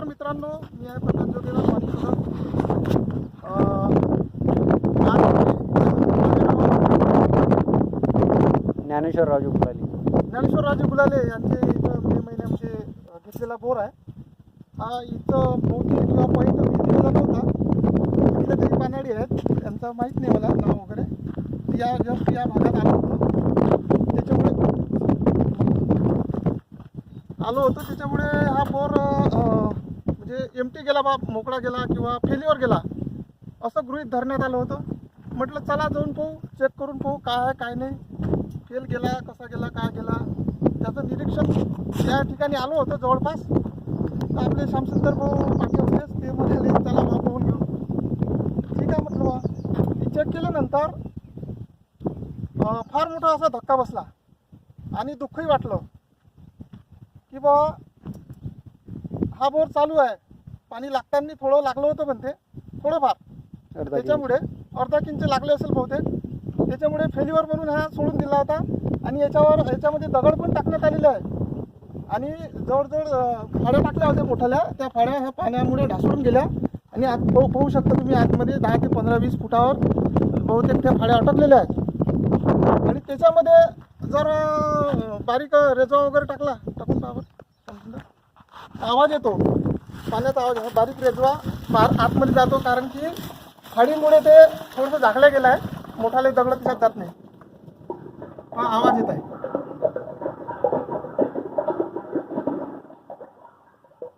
नमस्कार मित्रांनो मी आहे प्रकाश जोगेला पाणी शोधक अं, आज मी ज्ञानेश्वर राजू गुलाली. ज्ञानेश्वर राजे गुलाले यांचे इथं मे महिन्यामध्ये घेतलेला बोर आहे. हा इथं बहुतेक किंवा पॉईंट दिलेला नव्हता कुठले तरी पानाडी आहेत त्यांचं माहीत नाही मला नाव वगैरे. या जस्ट या भागात आलो होतो. त्याच्यामुळे आलो होतो त्याच्यामुळे हा बोर एमटी गेला बा मोकळा गेला किंवा फेल्युअर गेला असं गृहीत धरण्यात आलं होतं. म्हटलं चला जाऊन पाहू चेक करून पाहू काय आहे काय नाही. फेल गेला कसा गेला काय गेला. त्याचं निरीक्षण त्या ठिकाणी आलो होतं जवळपास. तर आपले श्यामसुंदर भाऊ बाकी होतेच ते म्हणाले चला बा पाहून घेऊ. ठीक आहे म्हटलं बा. मी चेक केल्यानंतर फार मोठा असा धक्का बसला. आणि दुःखही वाटलं. की बा हा बोर चालू आहे. पाणी लागताना थोडं लागलं होतं म्हणते थोडंफार. त्याच्यामुळे अर्धा किंच लागले असेल बहुतेक. त्याच्यामुळे फेल्युअर म्हणून हा सोडून दिला होता. आणि याच्यावर याच्यामध्ये दगड पण टाकण्यात आलेले आहे. आणि जवळजवळ फाड्या टाकल्या होत्या मोठ्याल्या त्या फाड्या ह्या पाण्यामुळे ढासळून गेल्या. आणि आत पाहू पाहू शकता तुम्ही आतमध्ये दहा ते पंधरा वीस फुटावर बहुतेक त्या फाड्या अटकलेल्या आहेत. आणि त्याच्यामध्ये जर बारीक रेजवा वगैरे टाकला टाकून? आवाज येतो. पाण्याचा आवाज बारीक रेजवा फार आतमध्ये जातो कारण की खाडीमुळे ते थोडंसं झाकलं गेलं आहे. मोठाले दगड त्याच्यात जात नाही. हा आवाज येत आहे.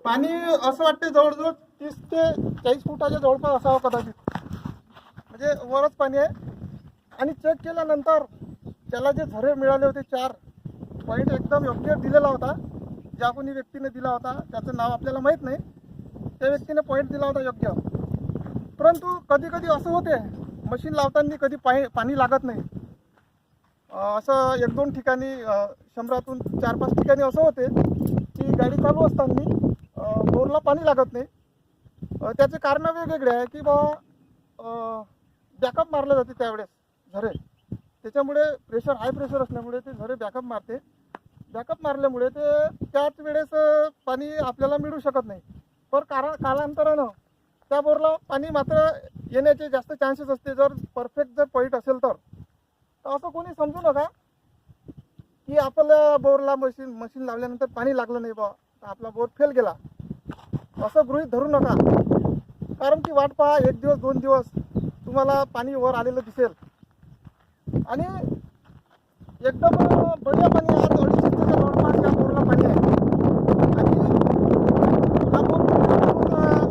पाणी असं वाटते जवळजवळ तीस ते चाळीस फुटाच्या जवळपास असावं कदाचित. म्हणजे वरच पाणी आहे. आणि चेक केल्यानंतर त्याला जे झरे मिळाले होते चार पॉईंट एकदम योग्य दिलेला होता. ज्या कोणी व्यक्तीने दिला होता त्याचं नाव आपल्याला माहीत नाही. त्या व्यक्तीने पॉईंट दिला होता योग्य. परंतु कधी कधी असं होते मशीन लावताना कधी पाणी पाणी लागत नाही. असं एक दोन ठिकाणी शंभरातून चार पाच ठिकाणी असं होते की गाडी चालू असताना बोरला पाणी लागत नाही. त्याचे कारण वेगवेगळे आहे की बा बॅकअप मारलं जाते त्यावेळेस झरे. त्याच्यामुळे प्रेशर हाय प्रेशर असल्यामुळे ते झरे बॅकअप मारते. बॅकअप मारल्यामुळे ते त्याच वेळेस पाणी आपल्याला मिळू शकत नाही. पर कारण कालांतरानं त्या बोरला पाणी मात्र येण्याचे जास्त चान्सेस असते. जर परफेक्ट जर पॉईंट असेल तर. असं कोणी समजू नका की आपल्या बोरला मशीन मशीन लावल्यानंतर पाणी लागलं नाही बा आपला बोर फेल गेला. असं गृहीत धरू नका. कारण की वाट पहा एक दिवस दोन दिवस तुम्हाला पाणी वर आलेलं दिसेल. आणि एकदम बढिया पाणी आज अडीचशे फुटाच्या जवळपास या बोरला पाणी आहे आणि हा बोर पूर्ण, अं,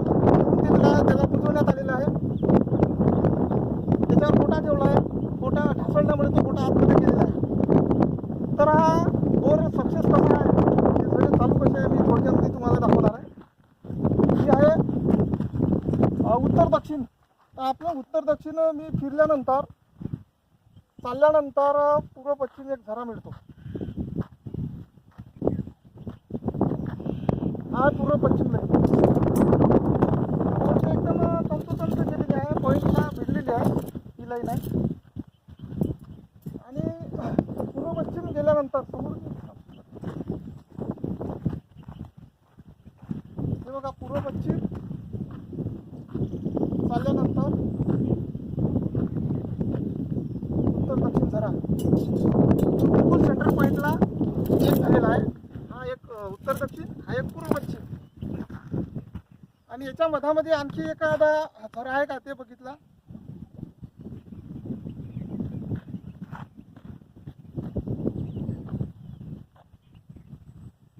त्याला त्याला बुजवण्यात आलेला आहे त्याच्यावर मोठा ठेवला आहे मोठा ढासळल्यामुळे तो मोठा आतमध्ये गेलेला आहे तर हा बोर सक्सेस कसा आहे हे सगळे चालू कसे आहे मी थोडक्यात तुम्हाला दाखवणार आहे ही आहे अ, उत्तर दक्षिण. आपलं उत्तर दक्षिण मी फिरल्यानंतर चालल्यानंतर पूर्व पश्चिम एक झरा मिळतो. हा पूर्व पश्चिम लाईन एकदम तंतोतंत केलेली आहे. पॉईंटला भिडलेली आहे. ही नाही आणि पूर्व पश्चिम गेल्यानंतर समोर हे बघा पूर्व पश्चिम चालल्यानंतर उत्तर दक्षिण झरा बिलकुल सेंटर पॉईंटला एक झालेला आहे हा एक अ, उत्तर दक्षिण हा एक पूर्व पश्चिम आणि याच्या मधामध्ये आणखी एखादा झरा आहे का ते बघितला?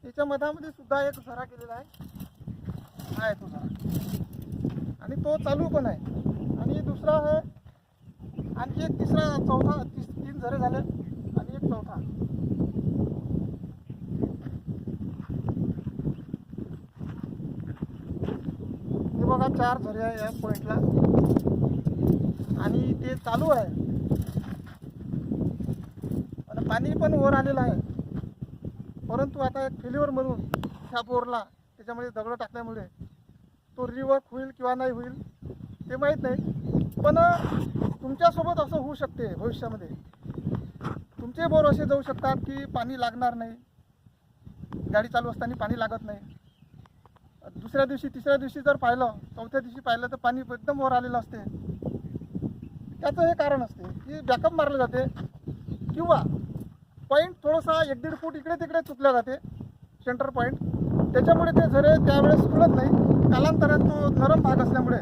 याच्या मधामध्ये सुद्धा एक झरा केलेला आहे. आहे तो झरा. आणि तो चालू पण आहे. आणि दुसरा आहे आणखी एक तिसरा चौथा तीस तीन झरे झाले. आणि एक चौथा हे बघा चार झरे आहे या पॉईंटला आणि ते चालू आहे. आणि पाणी पण वर आलेलं आहे. परंतु आता एक फेल्युअर म्हणून ह्या बोरला त्याच्यामध्ये दगडं टाकल्यामुळे तो रिवर्क होईल किंवा नाही होईल ते माहीत नाही. पण तुमच्यासोबत असं होऊ शकते भविष्यामध्ये. तुमचे बोर असे जाऊ शकतात की पाणी लागणार नाही. गाडी चालू असताना पाणी लागत नाही. दुसऱ्या दिवशी तिसऱ्या दिवशी जर पाहिलं चौथ्या दिवशी पाहिलं तर पाणी एकदम वर आलेलं असते. त्याचं हे कारण असते. की बॅकअप मारलं जाते. किंवा पॉईंट थोडासा एक दीड फूट इकडे तिकडे चुकल्या जाते सेंटर पॉईंट त्याच्यामुळे ते झरे त्यावेळेस खुलत नाही. कालांतरात तो नरम भाग असल्यामुळे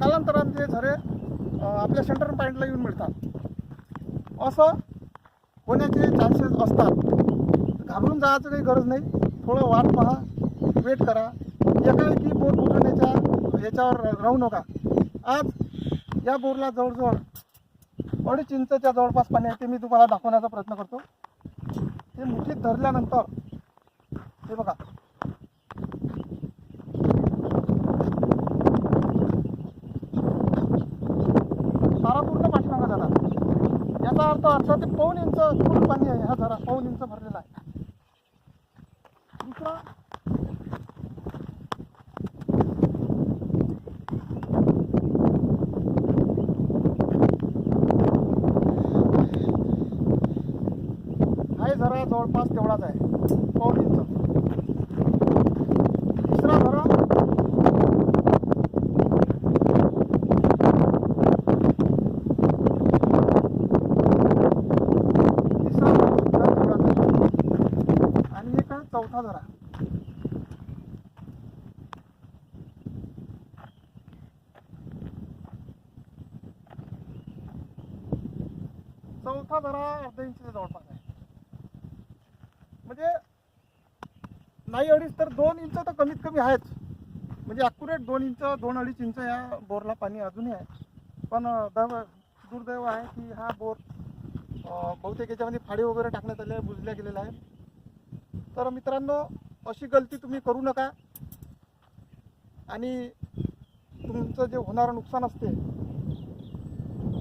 कालांतरात ते झरे आपल्या सेंटर पॉईंटला येऊन मिळतात. असं होण्याचे चान्सेस असतात. घाबरून जायचं काही गरज नाही. थोडं वाट पहा. वेट करा. एकाएकी बोर उतरण्याच्या ह्याच्यावर राहू नका. आज या बोरला जवळजवळ अडीच इंचच्या जवळपास पाणी आहे ते मी तुम्हाला दाखवण्याचा प्रयत्न करतो. ते मुठीत धरल्यानंतर हे बघा. सारा पूर्ण पाठीमागा झाला. याचा अर्थ असा ते पाऊन इंच पूर्ण पाणी आहे. हा जरा पाऊन इंच भरलेला आहे. दुसरा आहे जरा जवळपास तेवढाच आहे. पाऊन इंच तिसरा झरा तिसरा आणि एक आहे चौथा जरा चौथा जरा अर्धा इंचच्या जवळपास आहे. म्हणजे नाही अडीच तर दोन इंच तर कमीत कमी आहेच. म्हणजे अॅक्युरेट दोन इंच दोन अडीच इंच या बोरला पाणी अजूनही आहे. पण अं, दव दुर्दैव आहे की हा बोर बहुतेक याच्यामध्ये फाडे वगैरे टाकण्यात आले बुजल्या गेलेला आहे तर मित्रांनो अशी गलती तुम्ही करू नका. आणि तुमचं जे होणारं नुकसान असते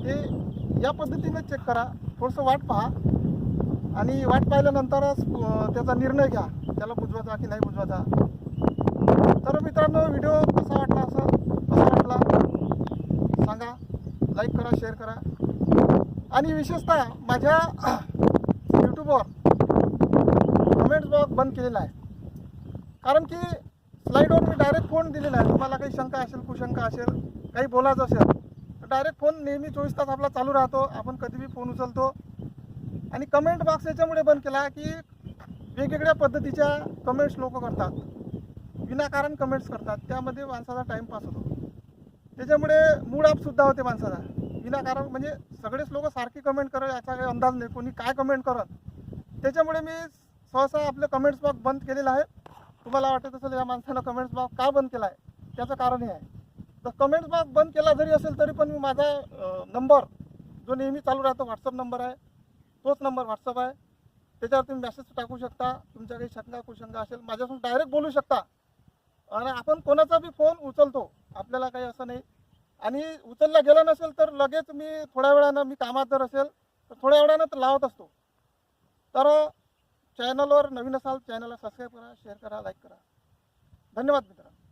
ते या पद्धतीने चेक करा. थोडंसं वाट पहा. आणि वाट पाहिल्यानंतरच त्याचा निर्णय घ्या. त्याला बुजवायचा की नाही बुजवायचा. तर मित्रांनो व्हिडिओ कसा वाटला असं कसा वाटला? सांगा. लाईक करा शेअर करा. आणि विशेषतः माझ्या यूट्यूबवर कमेंट्स बॉक्स बंद केलेला आहे. कारण की स्लाईडवर मी डायरेक्ट फोन दिलेला आहे. तुम्हाला काही शंका असेल कुशंका असेल काही बोलायचं असेल तर डायरेक्ट फोन नेहमी चोवीस तास आपला चालू राहतो. आपण कधी बी फोन उचलतो. आणि कमेंट बॉक्स याच्यामुळे बंद केला की वेगवेगळ्या पद्धतीच्या कमेंट्स लोक करतात. विनाकारण कमेंट्स करतात. त्यामध्ये माणसाचा टाईमपास होतो. त्याच्यामुळे मूड सुद्धा होते माणसाचा विनाकारण म्हणजे सगळेच लोक सारखी कमेंट करत याचा काही अंदाज नाही. कोणी काय कमेंट करत? त्याच्यामुळे मी सहसा आपलं कमेंट्स बॉक्स बंद केलेला आहे. तुम्हाला वाटत असेल या माणसानं कमेंट्स बॉक्स का बंद केला आहे त्याचं कारण हे आहे. तर कमेंट्स बॉक्स बंद केला जरी असेल तरी पण मी माझा नंबर जो नेहमी चालू राहतो व्हॉट्सअप नंबर आहे तोच नंबर व्हॉट्सअप आहे. त्याच्यावर तुम्ही मेसेज टाकू शकता. तुमच्या काही शंका कुशंका असेल माझ्यासून डायरेक्ट बोलू शकता. आणि आपण कोणाचा बी फोन उचलतो. आपल्याला काही असं नाही. आणि उचलला गेला नसेल तर लगेच मी थोड्या वेळानं मी कामात जर असेल तर थोड्या वेळानं तर लावत असतो. तर चॅनलवर नवीन असाल चॅनलला सबस्क्राईब करा शेअर करा लाईक करा. धन्यवाद मित्रांनो.